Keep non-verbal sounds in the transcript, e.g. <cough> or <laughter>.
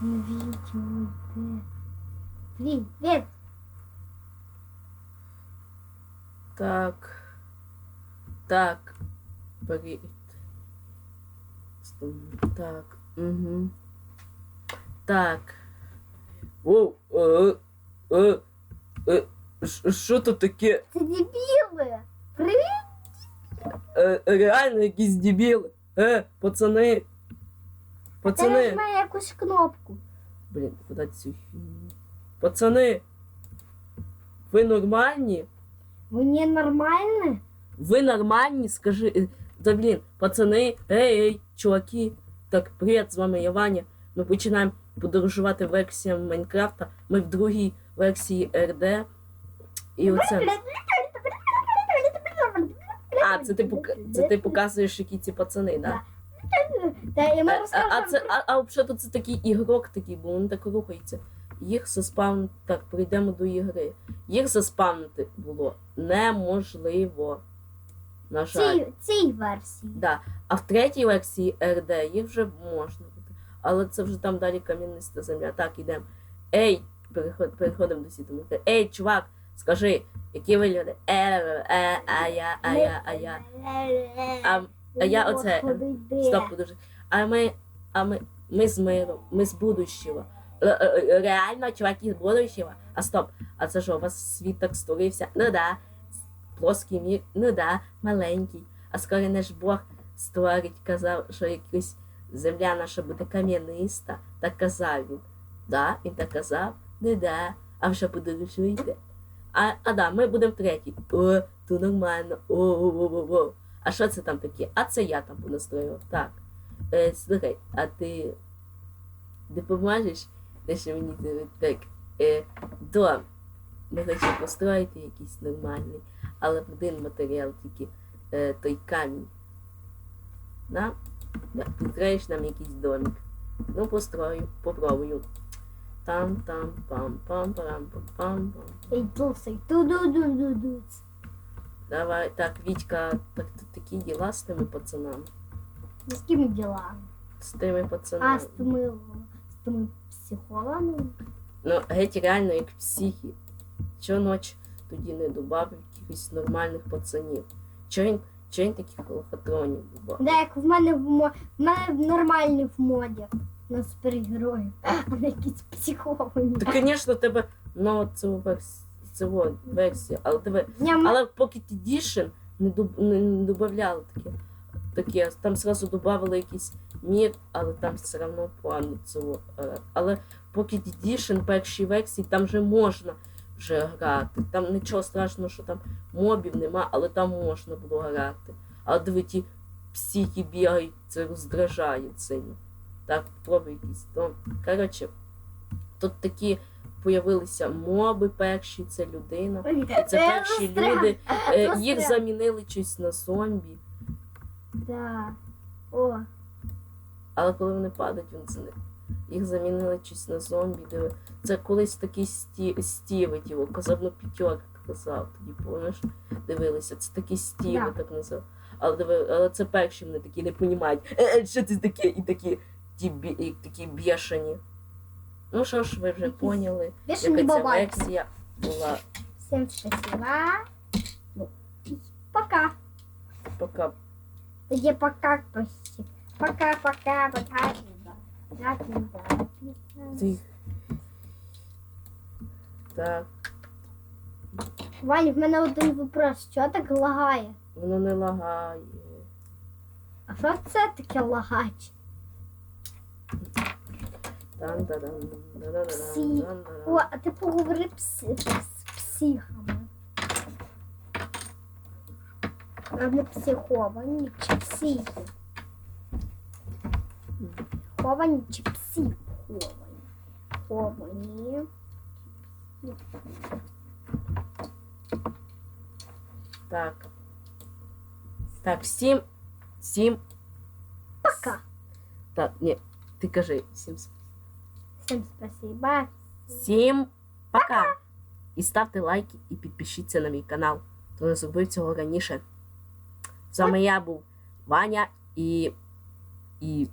Не відео йде. Привіт. Так. Так. Привіт. Стоп. Так. Угу. Так. О, е, е, е, ш- що тут таке? Це дебіли. Привіт. Е, реально якісь дебіли. Е, пацани. Пацани. нажимає якусь кнопку. Блін, куди цю фігню? Пацани. Ви нормальні? Мені нормально? Ви нормальні? Скажи. е, Да блін, пацани, ей, ей, чуваки. Так, привіт, з вами я Ваня. Ми починаємо подорожувати версіям Майнкрафта. Ми в другій версії РД. І оце. А, це ти, пок- це ти показуєш, які ці пацани, да? Та і ми А, а, а, розкажемо. це, а, а взагалі це такий ігрок такий, бо він так рухається. Їх заспавнити. Так, прийдемо до ігри. Їх заспавнити було неможливо. На жаль. Цій, цій версії. Да. А в третій версії РД їх вже можна буде. Але це вже там далі кам'яниста земля. Так, ідемо. Ей, переход, переходимо до сітому. Ей, чувак, скажи, які ви люди? Е, е, а я, а я, а я. А, а я оце. Стоп, подожди. А ми, а ми, ми з миром, ми з будущого. Е, е, е, Реально, чуваки з будущого. А стоп, а це що, у вас світ так створився? Ну да. Плоский мір, ну да, маленький. А скоро наш Бог створить, казав, що якась земля наша буде кам'яниста. Так казав він. Да, він так казав, ну да. А ви що подорожуєте? А, а да, ми будемо третій. О, то нормально. О, о, о, о, о. А що це там таке? А це я там понастроював. Так. Е, слухай, а ти допоможеш? Те, що мені так. Е, дом. Ми хочемо построїти якийсь нормальний, але один матеріал тільки е, той камінь. Да? Да. Підкриєш нам якийсь домик. Ну, построю, попробую. Там, там, пам, пам, парам, пам, пам, пам. Ей, дусей, ту-ду-ду-ду-ду. Давай, так, Вітька, так тут такі діла з тими пацанами. З ким діла? З тими А, пацанами. з тими, з тими психологами? Ну, геть реально як психі. Чого ноч тоді не додав якихось нормальних пацанів? Чого він, чого він таких лохотронів додав? Да, як в мене в мо... в мене нормальні в моді на супергероїв, а не якісь психовані. Та, звісно, тебе ну, це версія, во, версія, але тебе. Я Але в Pocket Edition не, доб, не, не додавали таке. Таке, там зразу додавали якийсь мір, але там все одно погано цього. е, Але Pocket Edition першій версії там вже можна вже грати. Там нічого страшного, що там мобів нема, але там можна було грати. Але диви, ті психи бігають, це роздражає сильно. Так, попробуй якийсь. Ну, коротше, тут такі появилися моби перші, це людина. Це перші люди. <laughs> Е, їх замінили щось на зомбі, Да. О, але коли вони падають, він зник. Їх замінили щось на зомбі. Диви. Це колись такий сті... стіви, його казав, ну п'ятерка казав, тоді помниш, дивилися. Це такі стіви, Да. так називав. Але, диви, але це перші вони такі не розуміють. Е, е, що це таке? І такі, ті, бі... і такі бішані. Ну що ж, ви вже поняли, яка ця буває. версія була. Всем спасибо. Ну, пока. Пока Где пока, почти. Пока, пока, пока. Так, да. Так, Ваня, в мене один вопрос. Що так лагає? воно не лагає. А що це таке лагач? Псі. О, а ти поговори пси, з психами. А не психовані чи психи? Ховані чи психовані? Ховані. Так. Так, всім. Всім. Пока. Так, ні, ти кажи. Всім. с- Всем спасибо. Всім пока. І ставте лайки і підпишіться на мій канал. Хто не зробив цього раніше. Вами я був Ваня і. і